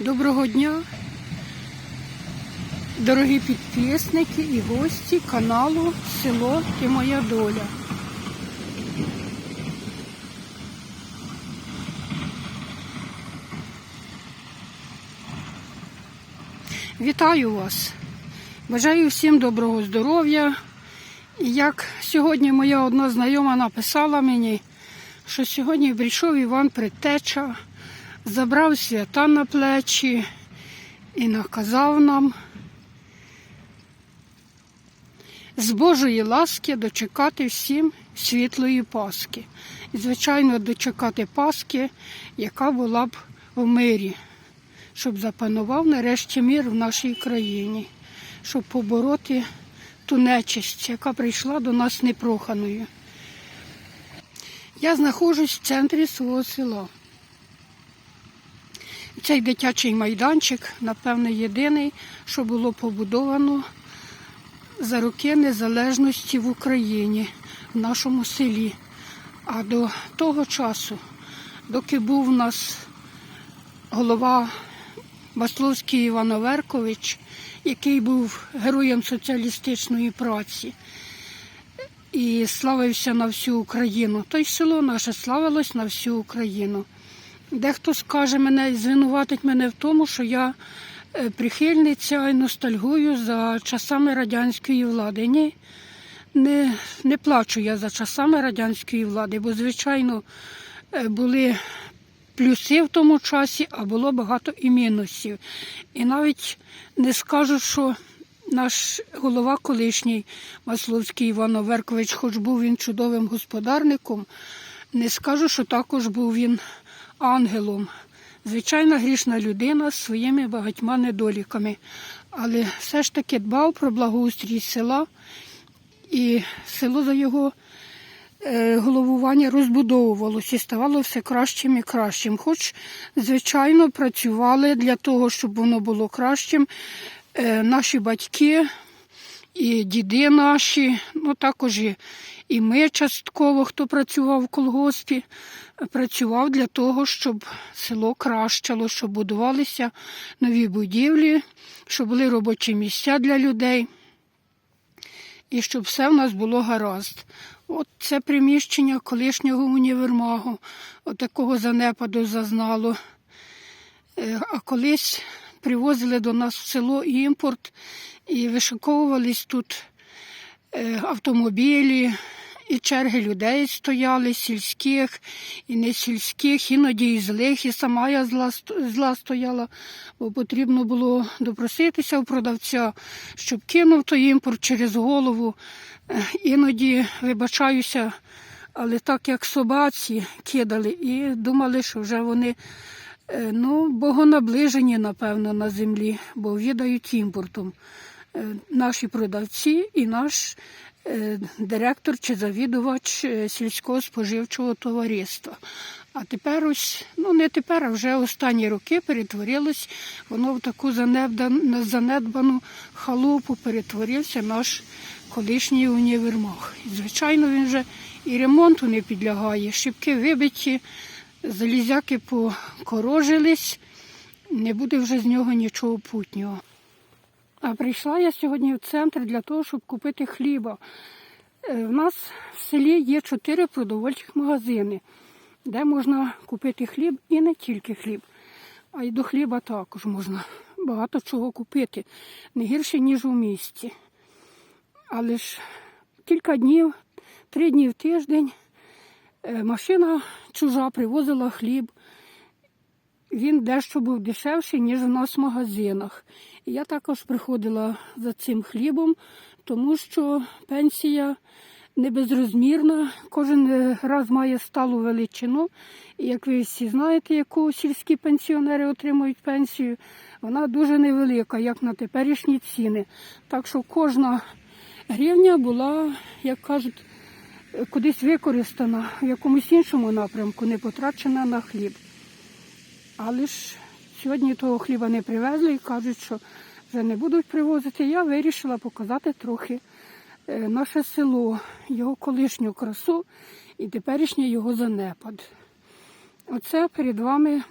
Доброго дня, дорогі підписники і гості каналу Село і Моя Доля. Вітаю вас! Бажаю всім доброго здоров'я. І як сьогодні моя одна знайома написала мені, що сьогодні прийшов Іван Предтеча, забрав свята на плечі і наказав нам з Божої ласки дочекати всім світлої Пасхи. І, звичайно, дочекати Пасхи, яка була б в мирі, щоб запанував нарешті мир в нашій країні, щоб побороти ту нечисть, яка прийшла до нас непроханою. Я знаходжусь в центрі свого села. Цей дитячий майданчик, напевне, єдиний, що було побудовано за роки незалежності в Україні, в нашому селі. А до того часу, доки був у нас голова Масловський Іван Оверкович, який був героєм соціалістичної праці і славився на всю Україну, то й село наше славилось на всю Україну. Дехто скаже мене і звинуватить мене в тому, що я е, прихильниця і ностальгую за часами радянської влади. Ні, не, не плачу я за часами радянської влади, бо, звичайно, е, були плюси в тому часі, а було багато і мінусів. І навіть не скажу, що наш голова колишній Масловський Іван Оверкович, хоч був він чудовим господарником, не скажу, що також був він ангелом. Звичайна грішна людина з своїми багатьма недоліками, але все ж таки дбав про благоустрій села, і село за його е, головування розбудовувалося і ставало все кращим і кращим. Хоч, звичайно, працювали для того, щоб воно було кращим. Е, Наші батьки і діди наші, ну також і ми частково, хто працював в колгоспі, працював для того, щоб село кращало, щоб будувалися нові будівлі, щоб були робочі місця для людей і щоб все в нас було гаразд. От це приміщення колишнього універмагу, от такого занепаду зазнало. Е, А колись привозили до нас в село імпорт і вишиковувались тут е, автомобілі, і черги людей стояли, сільських і не сільських, іноді і злих, і сама я зла, зла стояла, бо потрібно було допроситися у продавця, щоб кинув той імпорт через голову. Іноді, вибачаюся, але так як собаці кидали і думали, що вже вони е, ну, богонаближені, напевно, на землі, бо відають імпортом. Е, Наші продавці і наш директор чи завідувач е, сільського споживчого товариства. А тепер ось, ну не тепер, а вже останні роки перетворилось воно в таку занедбану, занедбану халупу, перетворився наш колишній універмаг. І, звичайно, він вже і ремонту не підлягає. Шибки вибиті, залізяки покорожились, не буде вже з нього нічого путнього. А прийшла я сьогодні в центр для того, щоб купити хліба. У нас в селі є чотири продовольчих магазини, де можна купити хліб і не тільки хліб, а й до хліба також можна багато чого купити, не гірше, ніж у місті. Але ж кілька днів, три дні в тиждень е, машина чужа привозила хліб. Він дещо був дешевший, ніж у нас в магазинах. Я також приходила за цим хлібом, тому що пенсія не безрозмірна, кожен раз має сталу величину. І як ви всі знаєте, яку сільські пенсіонери отримують пенсію, вона дуже невелика, як на теперішні ціни. Так що кожна гривня була, як кажуть, кудись використана в якомусь іншому напрямку, не потрачена на хліб. Але ж сьогодні того хліба не привезли і кажуть, що вже не будуть привозити. Я вирішила показати трохи е, наше село, його колишню красу і теперішній його занепад. Оце перед вами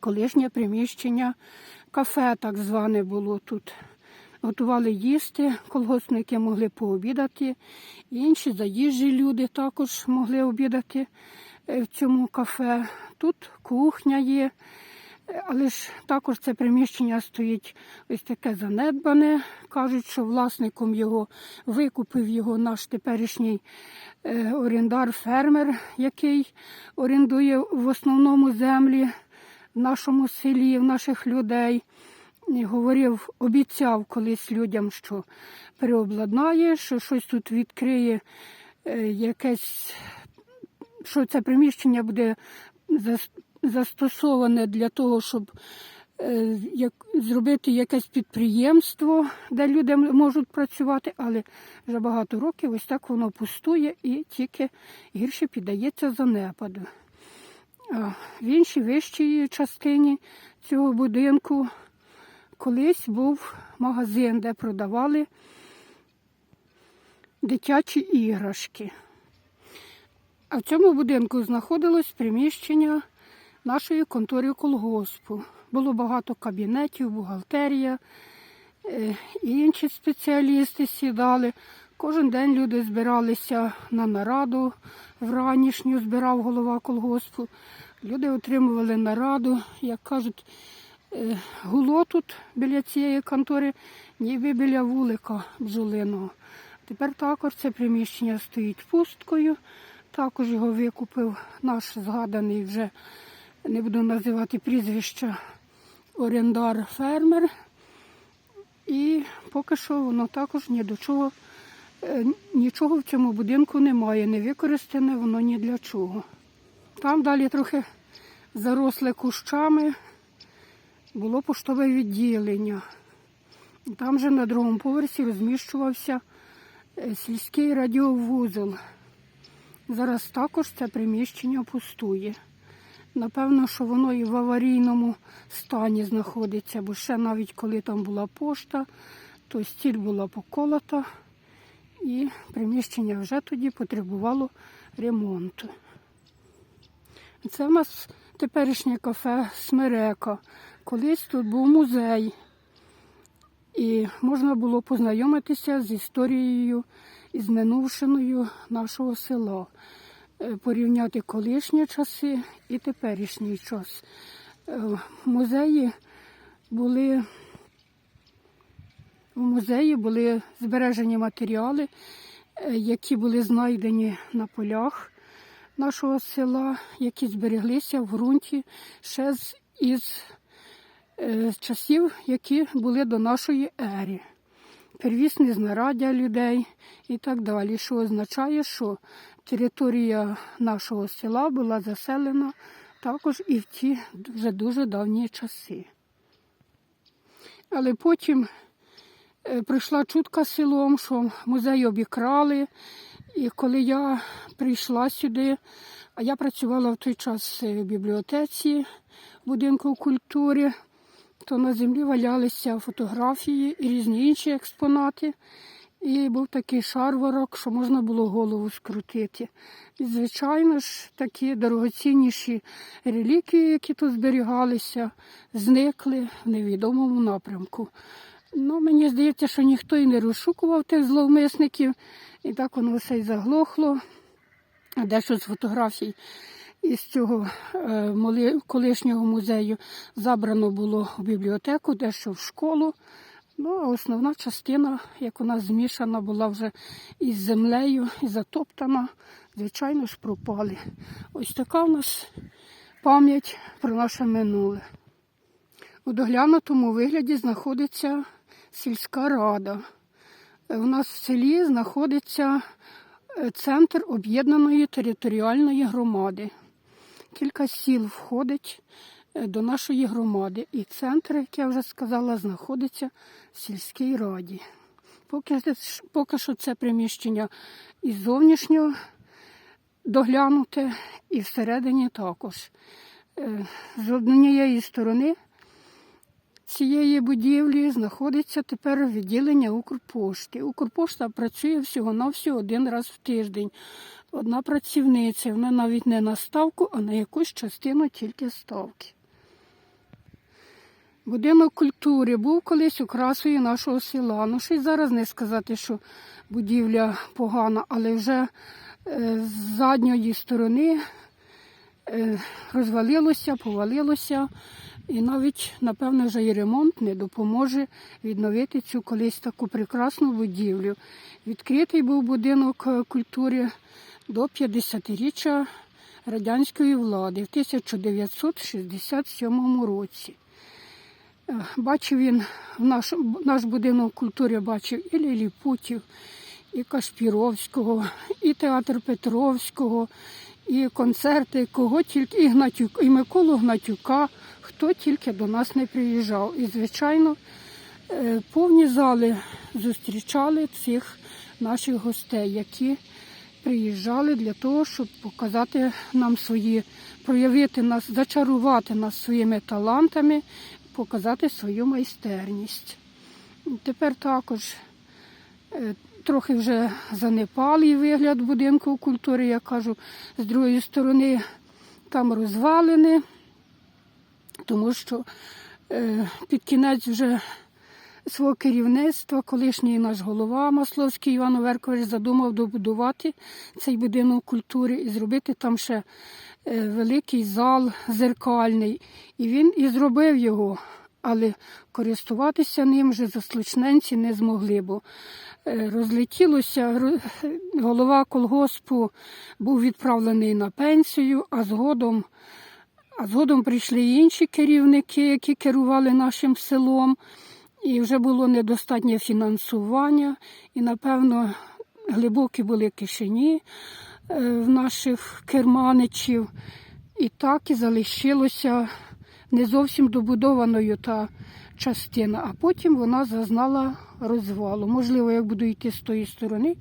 колишнє приміщення кафе, так зване було тут. Готували їсти, колгоспники могли пообідати, інші заїжджі люди також могли обідати в цьому кафе. Тут кухня є, е, але ж також це приміщення стоїть ось таке занедбане. Кажуть, що власником його викупив його наш теперішній е, орендар-фермер, який орендує в основному землі в нашому селі, в наших людей. Говорив, обіцяв колись людям, що переобладнає, що щось тут відкриє, е, якесь, що це приміщення буде застосоване для того, щоб е, зробити якесь підприємство, де люди можуть працювати, але вже багато років ось так воно пустує і тільки гірше піддається занепаду. А в іншій вищій частині цього будинку колись був магазин, де продавали дитячі іграшки. А в цьому будинку знаходилось приміщення нашої контори колгоспу. Було багато кабінетів, бухгалтерія, е, інші спеціалісти сідали. Кожен день люди збиралися на нараду вранішню, збирав голова колгоспу. Люди отримували нараду, як кажуть, е, гуло тут біля цієї контори, ніби біля вулика бджолиного. Тепер також це приміщення стоїть пусткою. Також його викупив наш згаданий вже, не буду називати прізвища, орендар-фермер. І поки що воно також ні до чого, е, нічого в цьому будинку немає, не використане воно ні для чого. Там далі трохи заросле кущами, було поштове відділення. Там же на другому поверсі розміщувався е, сільський радіовузол. Зараз також це приміщення пустує. Напевно, що воно і в аварійному стані знаходиться, бо ще навіть коли там була пошта, то стіль була поколота, і приміщення вже тоді потребувало ремонту. Це в нас теперішнє кафе Смерека. Колись тут був музей, і можна було познайомитися з історією і з минувшиною нашого села, Е, порівняти колишні часи і теперішній час. Е, музеї були в музеї були збережені матеріали, е, які були знайдені на полях нашого села, які збереглися в ґрунті ще з із часів, які були до нашої ери. Первісне знаряддя людей і так далі, що означає, що територія нашого села була заселена також і в ті вже дуже давні часи. Але потім е, прийшла чутка селом, що музей обікрали. І коли я прийшла сюди, а я працювала в той час в бібліотеці будинку культури, то на землі валялися фотографії і різні інші експонати. І був такий шарварок, що можна було голову скрутити. І, звичайно ж, такі дорогоцінніші реліквії, які тут зберігалися, зникли в невідомому напрямку. Ну, мені здається, що ніхто і не розшукував тих зловмисників, і так воно все й заглохло. Дещо з фотографій із цього е, колишнього музею забрано було в бібліотеку, дещо в школу. Ну, а основна частина, як у нас змішана, була вже із землею і затоптана, звичайно ж, пропали. Ось така в нас пам'ять про наше минуле. У доглянутому вигляді знаходиться сільська рада. Е, У нас в селі знаходиться е, центр об'єднаної територіальної громади. Кілька сіл входить е, до нашої громади. І центр, як я вже сказала, знаходиться в сільській раді. Поки, поки що це приміщення і зовнішньо доглянуте, і всередині також. Е, З однієї сторони цієї будівлі знаходиться тепер відділення Укрпошти. Укрпошта працює всього-навсього один раз в тиждень. Одна працівниця, вона навіть не на ставку, а на якусь частину тільки ставки. Будинок культури був колись окрасою нашого села. Ну, щось зараз не сказати, що будівля погана, але вже е, з задньої сторони е, розвалилося, повалилося. І навіть, напевно, вже і ремонт не допоможе відновити цю колись таку прекрасну будівлю. Відкритий був будинок е, культури до 50-річчя радянської влади в 1967 році. Е, Бачив він наш, наш будинок культури бачив і Ліліпутів, і Кашпіровського, і театр Петровського, і концерти, кого тільки і Гнатюк, і Миколу Гнатюка, хто тільки до нас не приїжджав. І, звичайно, е, повні зали зустрічали цих наших гостей, які приїжджали для того, щоб показати нам свої, проявити нас, зачарувати нас своїми талантами, показати свою майстерність. Тепер також е, трохи вже занепалий вигляд будинку культури, я кажу, з другої сторони там розвалини, тому що е, під кінець вже свого керівництва колишній наш голова Масловський Іван Оверкович задумав добудувати цей будинок культури і зробити там ще е, великий зал зеркальний. І він і зробив його, але користуватися ним вже заслучненці не змогли, бо е, розлетілося. Голова колгоспу був відправлений на пенсію, а згодом. А згодом прийшли інші керівники, які керували нашим селом, і вже було недостатнє фінансування, і, напевно, глибокі були кишені е, в наших керманичів. І так і залишилося не зовсім добудованою та частина, а потім вона зазнала розвалу. Можливо, як буду йти з тої сторони,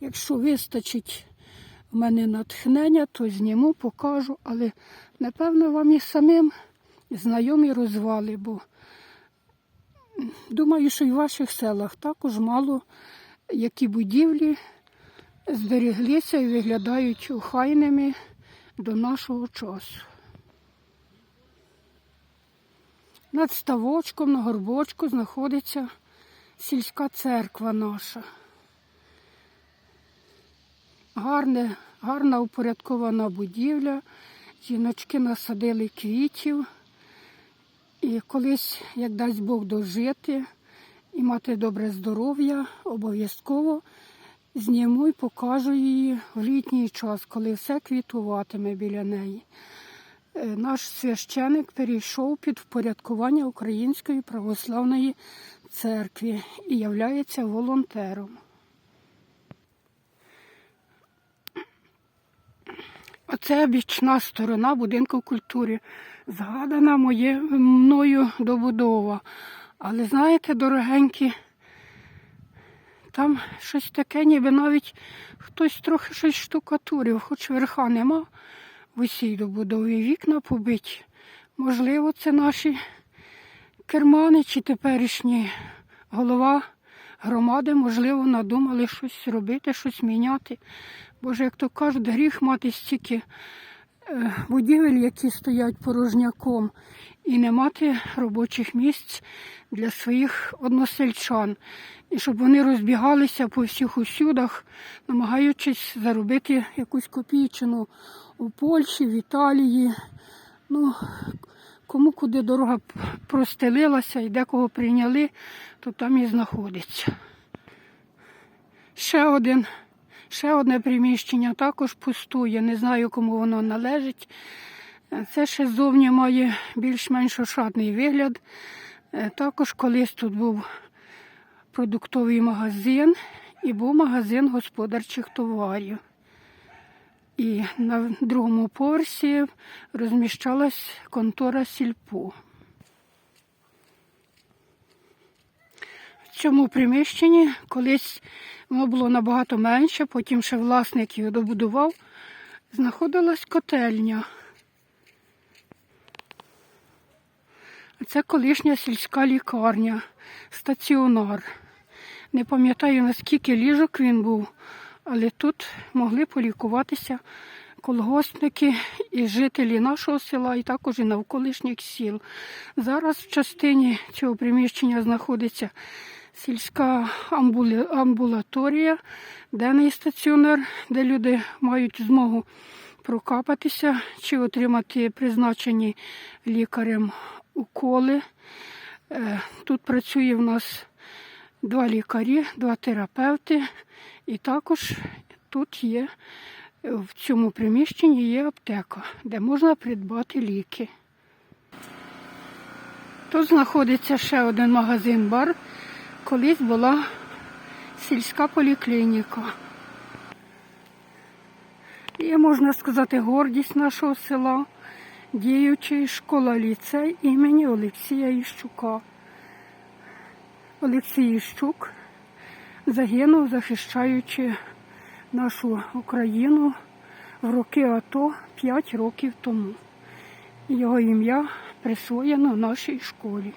якщо вистачить в мене натхнення, то зніму, покажу, але напевно вам і самим знайомі розвали, бо думаю, що і в ваших селах також мало які будівлі збереглися і виглядають охайними до нашого часу. Над ставочком на горбочку знаходиться сільська церква наша. Гарне, гарна упорядкована будівля. Жіночки насадили квітів. І колись, як дасть Бог дожити і мати добре здоров'я, обов'язково зніму і покажу її в літній час, коли все квітуватиме біля неї. Е, Наш священик перейшов під впорядкування Української православної церкви і являється волонтером. Оце бічна сторона будинку культури. Згадана моє, мною добудова. Але знаєте, дорогенькі, там щось таке, ніби навіть хтось трохи щось штукатурив, хоч верха нема в усій добудові. Вікна побиті. Можливо, це наші кермани чи теперішні голова громади, можливо, надумали щось робити, щось міняти. Боже, як то кажуть, гріх мати стільки е, будівель, які стоять порожняком, і не мати робочих місць для своїх односельчан. І щоб вони розбігалися по всіх усюдах, намагаючись заробити якусь копійчину у Польщі, в Італії. Ну, кому куди дорога простелилася і декого прийняли, то там і знаходиться. Ще один, ще одне приміщення також пустує. Не знаю, кому воно належить. Це ще ззовні має більш-менш ошатний вигляд. Е, Також колись тут був продуктовий магазин і був магазин господарчих товарів. І на другому поверсі розміщалась контора сільпо. В цьому приміщенні колись воно було набагато менше, потім ще власник його добудував, знаходилась котельня. Це колишня сільська лікарня, стаціонар. Не пам'ятаю, наскільки ліжок він був, але тут могли полікуватися колгоспники і жителі нашого села, і також і навколишніх сіл. Зараз в частині цього приміщення знаходиться сільська амбулаторія, денний стаціонар, де люди мають змогу прокапатися чи отримати призначені лікарем уколи. Е, Тут працює в нас два лікарі, два терапевти, і також тут є в цьому приміщенні є аптека, де можна придбати ліки. Тут знаходиться ще один магазин-бар. Колись була сільська поліклініка. Є, можна сказати, гордість нашого села, діючий школа-ліцей імені Олексія Іщука. Олексій Іщук загинув, захищаючи нашу Україну в роки АТО 5 років тому. Його ім'я присвоєно в нашій школі.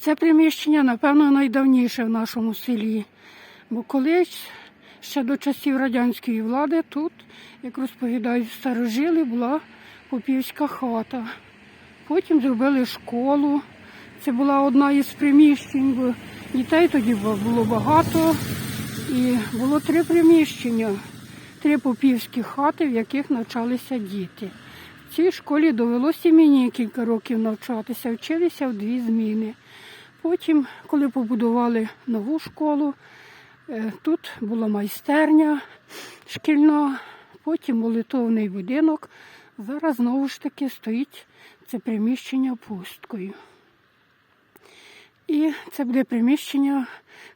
Це приміщення, напевно, найдавніше в нашому селі. Бо колись, ще до часів радянської влади, тут, як розповідають старожили, була попівська хата. Потім зробили школу. Це була одна із приміщень, бо дітей тоді було багато. І було три приміщення, три попівські хати, в яких навчалися діти. В цій школі довелося мені кілька років навчатися, вчилися в дві зміни. Потім, коли побудували нову школу, е, тут була майстерня шкільна, потім молитовний будинок. Зараз знову ж таки стоїть це приміщення пусткою. І це буде приміщення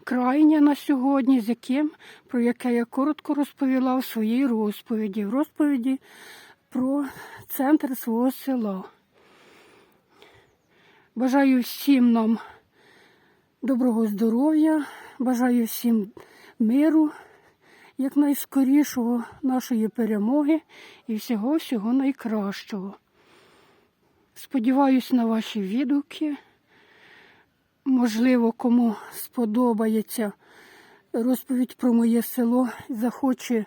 крайнє на сьогодні, з яким, про яке я коротко розповіла в своїй розповіді, в розповіді про центр свого села. Бажаю всім нам доброго здоров'я, бажаю всім миру, якнайскорішого нашої перемоги і всього-всього найкращого. Сподіваюсь на ваші відгуки. Можливо, кому сподобається розповідь про моє село, захоче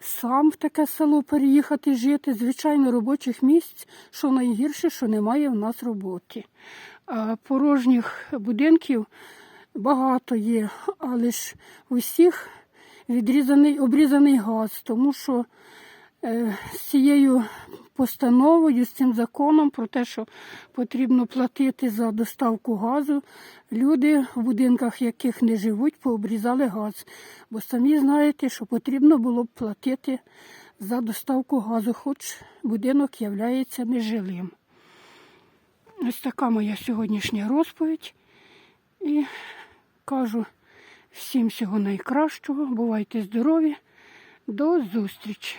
сам в таке село переїхати жити. Звичайно, робочих місць, що найгірше, що немає в нас роботи. Порожніх будинків багато є, але ж у всіх відрізаний, обрізаний газ, тому що е, з цією постановою, з цим законом про те, що потрібно платити за доставку газу, люди в будинках, яких не живуть, пообрізали газ. Бо самі знаєте, що потрібно було б платити за доставку газу, хоч будинок є нежилим. Ось така моя сьогоднішня розповідь. І кажу всім всього найкращого. Бувайте здорові. До зустрічі!